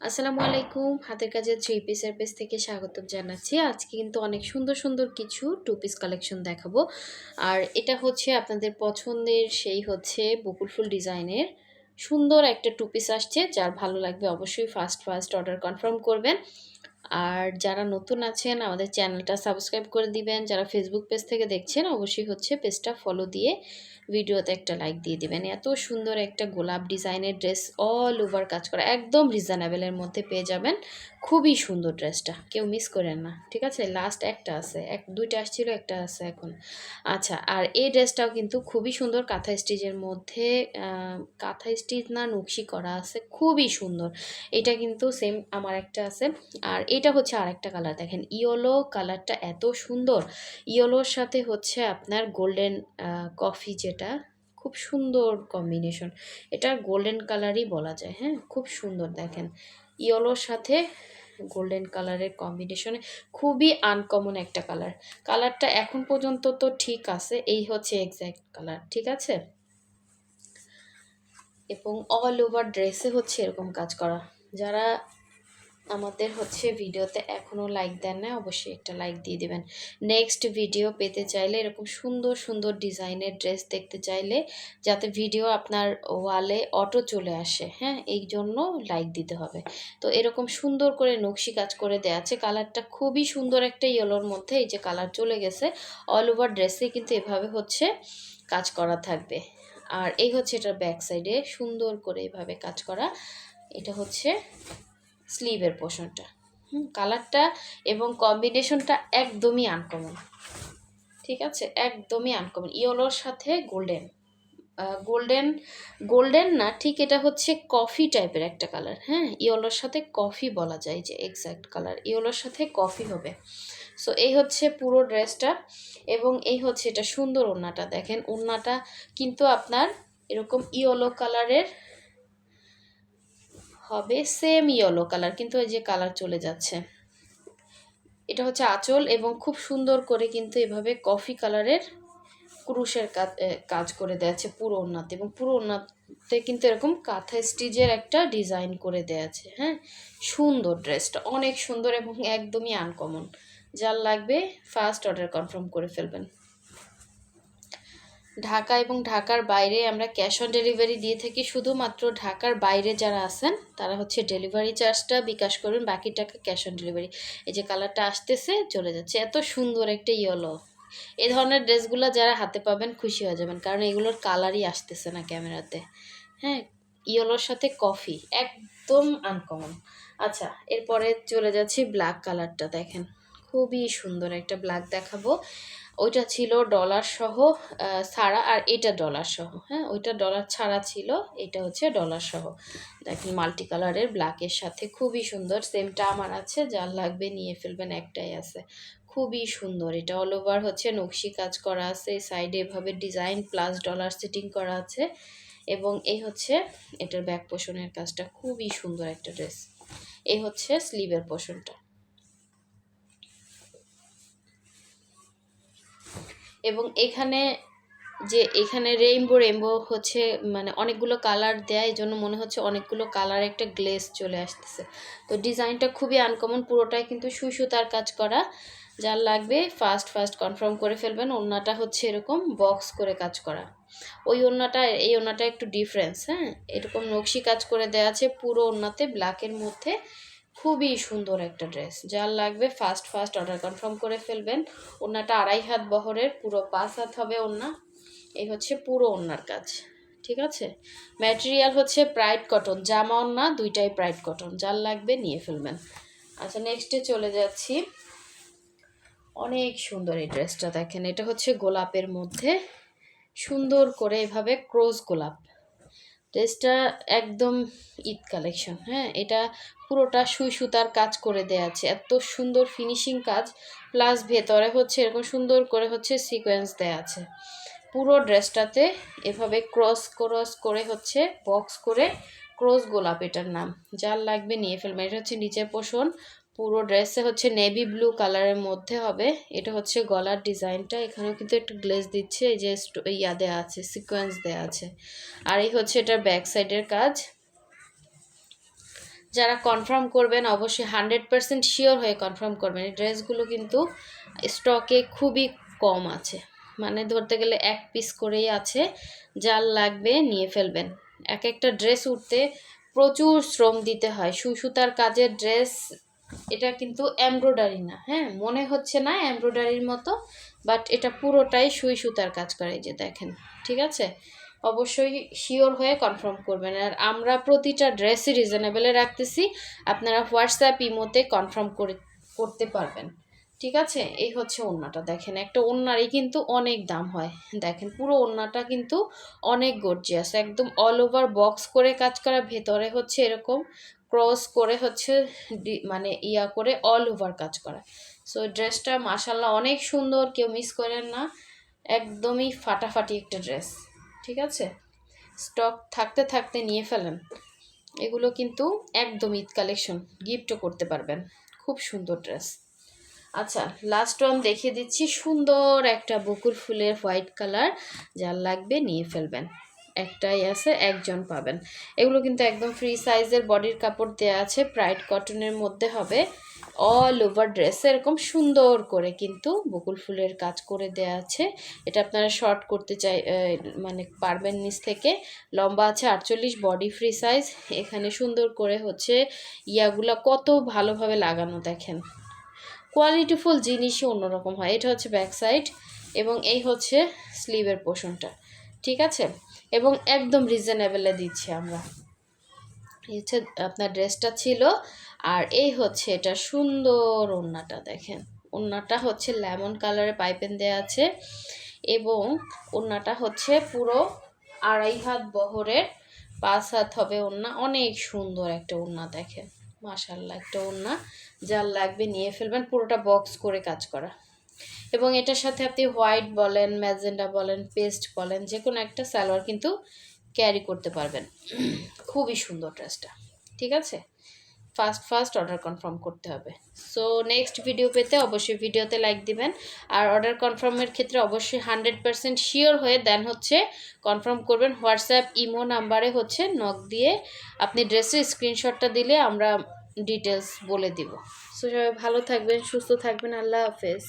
আসসালামু আলাইকুম। হাতের কাজের থ্রি পিসের পেজ থেকে স্বাগত জানাচ্ছি। আজকে কিন্তু অনেক সুন্দর সুন্দর কিছু টু পিস কালেকশন দেখাবো। আর এটা হচ্ছে আপনাদের পছন্দের, সেই হচ্ছে বকুল ফুল ডিজাইনের। সুন্দর একটা টু পিস আসছে। যার ভালো লাগবে অবশ্যই ফার্স্ট ফার্স্ট অর্ডার কনফার্ম করবেন। আর যারা নতুন আছেন, আমাদের চ্যানেলটা সাবস্ক্রাইব করে দিবেন। যারা ফেসবুক পেজ থেকে দেখছেন, অবশ্যই হচ্ছে পেজটা ফলো দিয়ে ভিডিওতে একটা লাইক দিয়ে দিবেন। এত সুন্দর একটা গোলাপ ডিজাইনের ড্রেস অল ওভার কাজ করা, একদম রিজনেবলের মধ্যে পেয়ে যাবেন। খুবই সুন্দর ড্রেসটা কেউ মিস করেন না, ঠিক আছে? লাস্ট একটা আছে, এক, দুইটা আসছিল, একটা আছে এখন। আচ্ছা আর এই ড্রেসটাও কিন্তু খুবই সুন্দর, কাঁথা স্টিচের মধ্যে কাঁথা স্টিচ না, নকশি করা আছে, খুবই সুন্দর। এটা কিন্তু সেম আমার একটা আছে। আর এটা হচ্ছে আরেকটা কালার দেখেন, ইয়েলো কালারটা এত সুন্দর। ইয়েলোর সাথে হচ্ছে আপনার গোল্ডেন কফি যেটা খুব সুন্দর কম্বিনেশন এটা গোল্ডেন কালারই বলা যায় হ্যাঁ? খুব সুন্দর, দেখেন। ইয়েলোর সাথে গোল্ডেন কালারের কম্বিনেশনে খুবই আনকমন একটা কালার কালারটা এখন পর্যন্ত তো ঠিক আছে, এই হচ্ছে এক্স্যাক্ট কালার ঠিক আছে? এবং অল ওভার ড্রেসে হচ্ছে এরকম কাজ করা। যারা আমাদের হচ্ছে ভিডিওতে এখনও লাইক দেন না, অবশ্যই একটা লাইক দিয়ে দেবেন। নেক্সট ভিডিও পেতে চাইলে এরকম সুন্দর সুন্দর ডিজাইনের ড্রেস দেখতে চাইলে যাতে ভিডিও আপনার ওয়ালে অটো চলে আসে হ্যাঁ? এই জন্য লাইক দিতে হবে। তো এরকম সুন্দর করে নকশি কাজ করে দেওয়া আছে। কালারটা খুবই সুন্দর একটা ইয়েলোর মধ্যে এই যে কালার চলে গেছে। অল ওভার ড্রেসে কিন্তু এভাবে হচ্ছে কাজ করা থাকবে। আর এই হচ্ছে এটার ব্যাক সাইডে সুন্দর করে এভাবে কাজ করা। এটা হচ্ছে স্লিভের পোর্শনটা হুম কালারটা এবং কম্বিনেশনটা একদমই আনকমন ঠিক আছে? একদমই আনকমন ইয়েলোর সাথে গোল্ডেন গোল্ডেন গোল্ডেন না, ঠিক এটা হচ্ছে কফি টাইপের একটা কালার হ্যাঁ ইয়েলোর সাথে কফি বলা যায় যে এক্স্যাক্ট কালার ইয়েলোর সাথে কফি হবে। সো এই হচ্ছে পুরো ড্রেসটা এবং এই হচ্ছে এটা সুন্দর ওড়নাটা। দেখেন, ওড়নাটা কিন্তু আপনার এরকম ইয়েলো কালারের হবে সেম ইয়েলো কালার কিন্তু এই যে কালার চলে যাচ্ছে। এটা হচ্ছে আঁচল এবং খুব সুন্দর করে কিন্তু এভাবে কফি কালারের ক্রুশের কাজ করে দেওয়া আছে পুরো ওড়নাতে এবং পুরো ওড়নাতে কিন্তু এরকম কাঁথা স্টিচের একটা ডিজাইন করে দেওয়া আছে হ্যাঁ? সুন্দর ড্রেসটা অনেক সুন্দর এবং একদমই আনকমন যার লাগবে ফার্স্ট অর্ডার কনফার্ম করে ফেলবেন। ঢাকা এবং ঢাকার বাইরে আমরা ক্যাশ অন ডেলিভারি দিয়ে থাকি। শুধুমাত্র ঢাকার বাইরে যারা আছেন, তারা হচ্ছে ডেলিভারি চার্জটা বিকাশ করবেন বাকি টাকা ক্যাশ অন ডেলিভারি। এই যে কালারটা আসতেছে, চলে যাচ্ছে। এত সুন্দর একটা ইয়েলো। এ ধরনের ড্রেসগুলো যারা হাতে পাবেন খুশি হয়ে যাবেন, কারণ এগুলোর কালারই আসতেছে না ক্যামেরাতে। হ্যাঁ ইয়েলোর সাথে কফি একদম আনকমন আচ্ছা এরপরে চলে যাচ্ছি ব্ল্যাক কালারটা, দেখেন। খুবই সুন্দর একটা ব্ল্যাক দেখাবো। ওইটা ছিল ডলার সহ ছাড়া আর এটা ডলার সহ হ্যাঁ? ওইটা ডলার ছাড়া ছিল, এটা হচ্ছে ডলার সহ। দেখেন মাল্টি কালারের ব্ল্যাকের সাথে খুবই সুন্দর সেমটা আমার আছে, যার লাগবে নিয়ে ফেলবেন একটাই আছে। খুবই সুন্দর, এটা অল ওভার হচ্ছে, নকশি কাজ করা আছে সাইডে এভাবে ডিজাইন প্লাস ডলার সেটিং করা আছে। এবং এই হচ্ছে, এটার ব্যাক পোষণের কাজটা, খুবই সুন্দর একটা ড্রেস এই হচ্ছে স্লিভের পোষণটা এবং এখানে যে এখানে রেইনবো রেইনবো হচ্ছে মানে অনেকগুলো কালার দেয় জন্য মনে হচ্ছে অনেকগুলো কালার একটা গ্লেস চলে আসতেছে। তো ডিজাইনটা খুবই আনকমন পুরোটাই কিন্তু সুই সুতার কাজ করা। যার লাগবে ফার্স্ট ফার্স্ট কনফার্ম করে ফেলবেন, ওড়নাটা হচ্ছে এরকম বক্স করে কাজ করা। ওই ওড়নাটা, এই ওড়নাটা একটু ডিফারেন্স হ্যাঁ? এরকম নকশি কাজ করে দেওয়া আছে, পুরো ওড়নাতে ব্ল্যাকের মধ্যে। খুবই সুন্দর একটা ড্রেস। যার লাগবে ফার্স্ট ফার্স্ট অর্ডার কনফার্ম করে ফেলবেন। ওড়নাটা আড়াই হাত বহরের, পুরো পাঁচ হাত হবে ওড়না। এই হচ্ছে পুরো ওড়নার কাজ, ঠিক আছে? ম্যাটেরিয়াল হচ্ছে প্রাইড কটন জামা ওড়না, দুইটাই প্রাইড কটন যার লাগবে নিয়ে ফেলবেন। আচ্ছা নেক্সটে চলে যাচ্ছি। অনেক সুন্দর এই ড্রেসটা দেখেন। এটা হচ্ছে গোলাপের মধ্যে। সুন্দর করে এভাবে ক্রোজ গোলাপ। ড্রেসটা একদম ঈদ কালেকশন হ্যাঁ? এটা পুরোটা সুই সুতার কাজ করে দেয়া আছে। এত সুন্দর ফিনিশিং কাজ প্লাস ভেতরে হচ্ছে এরকম সুন্দর করে হচ্ছে সিকোয়েন্স দেয়া আছে। পুরো ড্রেসটাতে এভাবে ক্রস ক্রস করে হচ্ছে বক্স করে ক্রস গোলাপ এটার নাম। যার লাগবে নিয়ে ফেলবেন এটা হচ্ছে নিচের পোষণ পুরো ড্রেসে হচ্ছে নেভি ব্লু কালারের মধ্যে হবে। এটা হচ্ছে গলার ডিজাইনটা। এখানেও কিন্তু একটু গ্লেজ দিচ্ছে। এই যে ইয়া দেওয়া আছে সিকোয়েন্স দেওয়া আছে। আর এই হচ্ছে এটার ব্যাক সাইডের কাজ। যারা কনফার্ম করবেন, অবশ্যই হান্ড্রেড পার্সেন্ট শিওর হয়ে কনফার্ম করবেন। এই ড্রেসগুলো কিন্তু স্টকে খুবই কম আছে। মানে ধরতে গেলে এক পিস করেই আছে, যার লাগবে নিয়ে ফেলবেন। এক একটা ড্রেস উঠতে প্রচুর শ্রম দিতে হয়। সুই সুতার কাজের ড্রেস এটা কিন্তু এমব্রয়ডারি না হ্যাঁ? মনে হচ্ছে না এমব্রয়ডারির মতো বাট এটা পুরোটাই সুই সুতার কাজ করে যে দেখেন, ঠিক আছে? অবশ্যই শিওর হয়ে কনফার্ম করবেন। আর আমরা প্রতিটা ড্রেসই রিজনেবলে রাখতেছি। আপনারা হোয়াটসঅ্যাপ ইমোতে কনফার্ম করে, করতে পারবেন। ঠিক আছে? এই হচ্ছে ওড়নাটা। দেখেন, একটা ওড়নারই কিন্তু অনেক দাম হয়। দেখেন, পুরো ওড়নাটা কিন্তু অনেক গর্জিয়াস একদম অল ওভার বক্স করে কাজ করা, ভেতরে হচ্ছে এরকম ক্রস করে হচ্ছে মানে ইয়া করে অল ওভার কাজ করা। সো ড্রেসটা মাসাল্লাহ অনেক সুন্দর, কেউ মিস করেন না। একদমই ফাটাফাটি একটা ড্রেস ঠিক আছে? স্টক থাকতে থাকতে নিয়ে ফেলেন। এগুলো কিন্তু একদম ঈদ কালেকশন, গিফটও করতে পারবেন। খুব সুন্দর ড্রেস। আচ্ছা লাস্ট ওয়ান দেখিয়ে দিচ্ছি। সুন্দর একটা বকুল ফুলের হোয়াইট কালার যার লাগবে নিয়ে ফেলবেন। একটাই আছে, একজন পাবেন। এগুলো কিন্তু একদম ফ্রি সাইজের বডির কাপড় দেওয়া আছে প্রাইড কটনের মধ্যে হবে। অল ওভার ড্রেস এরকম সুন্দর করে কিন্তু বকুল ফুলের কাজ করে দেওয়া আছে। এটা আপনারা শর্ট করতে চাই মানে পারবেন নিচ থেকে। লম্বা আছে আটচল্লিশ বডি ফ্রি সাইজ এখানে সুন্দর করে হচ্ছে ইয়াগুলা কত ভালোভাবে লাগানো দেখেন। কোয়ালিটিফুল জিনিসই অন্যরকম হয়। এটা হচ্ছে ব্যাক সাইড এবং এই হচ্ছে স্লিভের পোর্শনটা ঠিক আছে? এবং একদম রিজনেবলে দিচ্ছি আমরা। হচ্ছে আপনার ড্রেসটা ছিল, আর এই হচ্ছে এটা সুন্দর ওড়নাটা দেখেন। ওড়নাটা হচ্ছে লেমন কালারের পাইপেন দেওয়া আছে এবং ওড়নাটা হচ্ছে পুরো আড়াই হাত বহরের, পাঁচ হাত হবে ওড়না। অনেক সুন্দর একটা ওড়না দেখেন। মাশাল্লাহ একটা ওড়না। যার লাগবে নিয়ে ফেলবেন, পুরোটা বক্স করে কাজ করা। এবং এটার সাথে আপনি হোয়াইট বলেন ম্যাজেন্ডা বলেন, পেস্ট বলেন যে কোনো একটা সালোয়ার কিন্তু ক্যারি করতে পারবেন। খুবই সুন্দর ড্রেসটা, ঠিক আছে? ফার্স্ট ফার্স্ট অর্ডার কনফার্ম করতে হবে। সো, নেক্সট ভিডিও পেতে অবশ্যই ভিডিওতে লাইক দিবেন। আর অর্ডার কনফার্মের ক্ষেত্রে অবশ্যই হান্ড্রেড পার্সেন্ট শিওর হয়ে দেন হচ্ছে কনফার্ম করবেন। হোয়াটসঅ্যাপ, ইমো নাম্বারে হচ্ছে নক দিয়ে আপনি ড্রেসের স্ক্রিনশটটা দিলে আমরা ডিটেলস বলে দিব। সো, সবাই ভালো থাকবেন, সুস্থ থাকবেন। আল্লাহ হাফেজ।